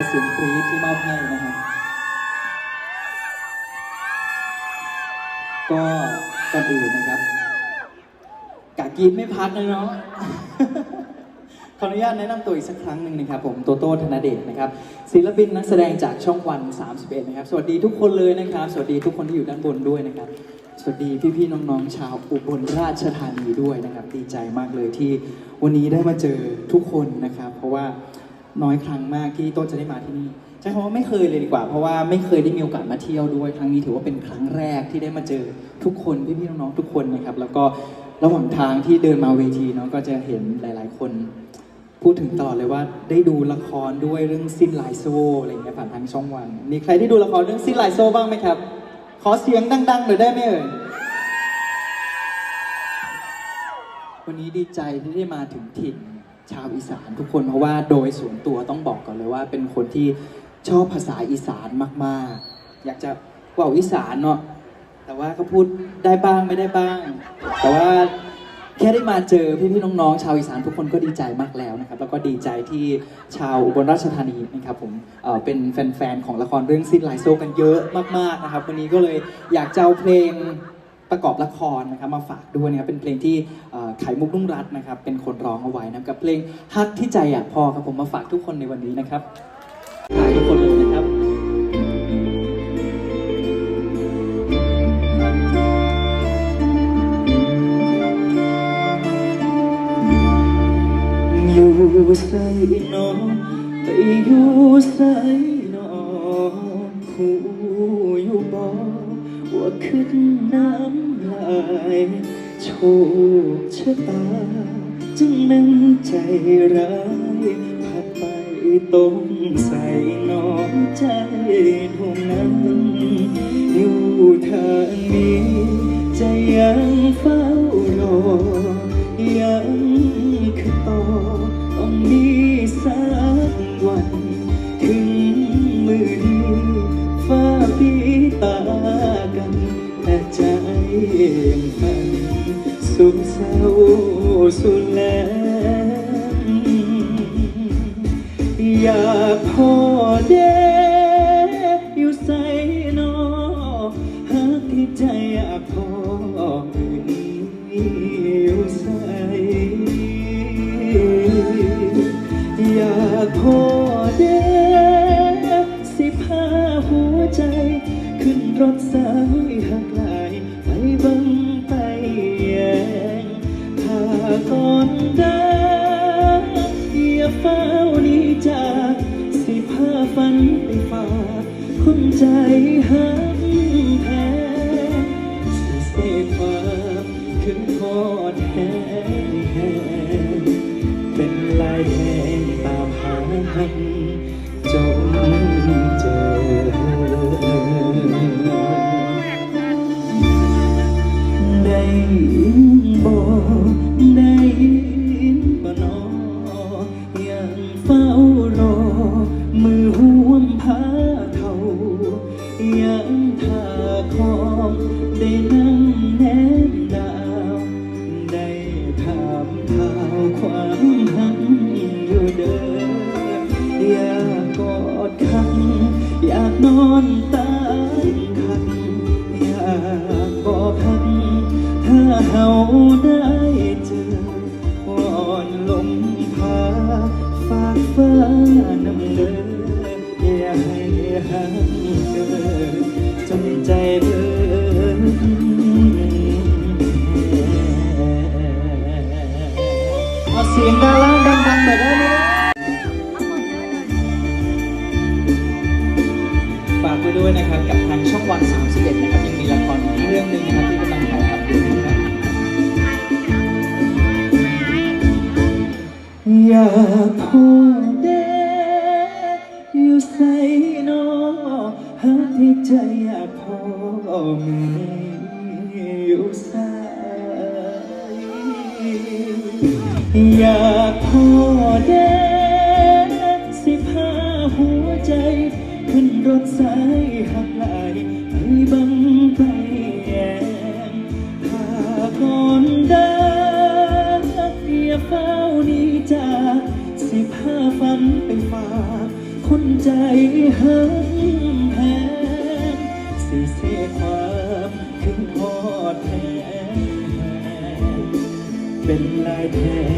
เสียงกรี๊ดที่มอบให้นะครับก็ก่อนอื่นนะครับกากีดไม่พักเลยเนาะ ขออนุญาตแนะนำตัวอีกสักครั้งหนึ่งนะครับ ผมโตโต้ธนเดชนะครับศิลปินนักแสดงจากช่องวัน 31 นะครับ สวัสดีทุกคนเลยนะครับ สวัสดีทุกคนที่อยู่ด้านบนด้วยนะครับ สวัสดีพี่ๆน้องๆชาวอุบลราชธานีด้วยนะครับ ดีใจมากเลยที่วันนี้ได้มาเจอทุกคนนะครับ เพราะว่า น้อยครั้งมากที่โต้จะได้มาที่นี่ใช้คำว่าไม่เคยเลยดีกว่า เพราะว่าไม่เคยได้มีโอกาสมาเที่ยวด้วยครั้งนี้ถือว่าเป็นครั้งแรกที่ได้มาเจอทุกคนพี่ๆน้องๆทุกคนนะครับ แล้วก็ระหว่างทางที่เดินมาเวทีเนาะก็จะเห็นหลาย ๆ คน พูดถึงตลอดเลยว่าได้ดูละครด้วยเรื่องสิ้นลายโซ่อะไรเงี้ยผ่านทางช่องวันมีใครที่ดูละครเรื่องสิ้นลายโซ่บ้างไหมครับ ขอเสียงดังๆหน่อยได้ไหมเอ่ยวันนี้ดีใจที่ได้มาถึงถิ่น ชาวอีสานทุกคนเพราะว่าโดยส่วนตัวต้องบอกก่อนเลยว่า เป็นคนที่ชอบภาษาอีสานมากๆ อยากจะว่าอีสานเนาะแต่ว่าก็พูดได้บ้างไม่ได้บ้าง แต่ว่าแค่ได้มาเจอพี่ๆน้องๆชาวอีสานทุกคนก็ดีใจมากแล้วนะครับ แล้วก็ดีใจที่ชาวอุบลราชธานีนะครับผมเอ่อเป็นแฟนๆของละครเรื่องสิ้นลายโซกันเยอะมากๆนะครับ วันนี้ก็เลยอยากจะเอาเพลง ประกอบละครนะครับมาฝากด้วยนะครับเป็นเพลงที่เอ่อไขมุกนุ่งรัตน์นะครับเป็นคนร้องเอาไว้นะครับกับเพลงฮักที่ใจอยากพอครับผมมาฝากทุกคนในวันนี้นะครับฝากทุกคนเลยนะครับ อยู่ใส่นอไปอยู่ใส่นอผู้อยู่บ่ ว่าขึ้นน้ำลายโชคชะตา จึงนั่นใจร้ายพัดไปตรงใส่นอนใจดวงนั้นอยู่ทางนี้ ใจยังเฝ้า พอเด้อยู่ใส่นอหากที่ใจอยากพอดีอยู่ใส่อยากพอ คนใจหักแท้สิเสกความขึ้นทอดแห้งเป็นลายแทงตามหาหันจนเจ อยากนอนตายคันอยากบอกคันถ้าเฮาได้เจอวอนลมพาฝากฟ้านำเลยอย่าให้ห่างเกินจนใจเากไปด้วยนะครับกับทางช่องวัน 31 นะครับยังมีละครอีกเรื่องหนึ่งนะครับที่กำลังถ่ายทำอยู่นะครับอย่าพูดเด้อยู่ใส่นอหาที่ใจอยากพอมืออยู่ใส่อย่ากพอเด้ รถสายหักไหลไปบังไปแยงถ้าก่อนได้อย่าเฝ้านี้จาสิพาฝันไปฝากคนใจหักแพงสิเสียความถึงพอดแทนเป็นลายแทง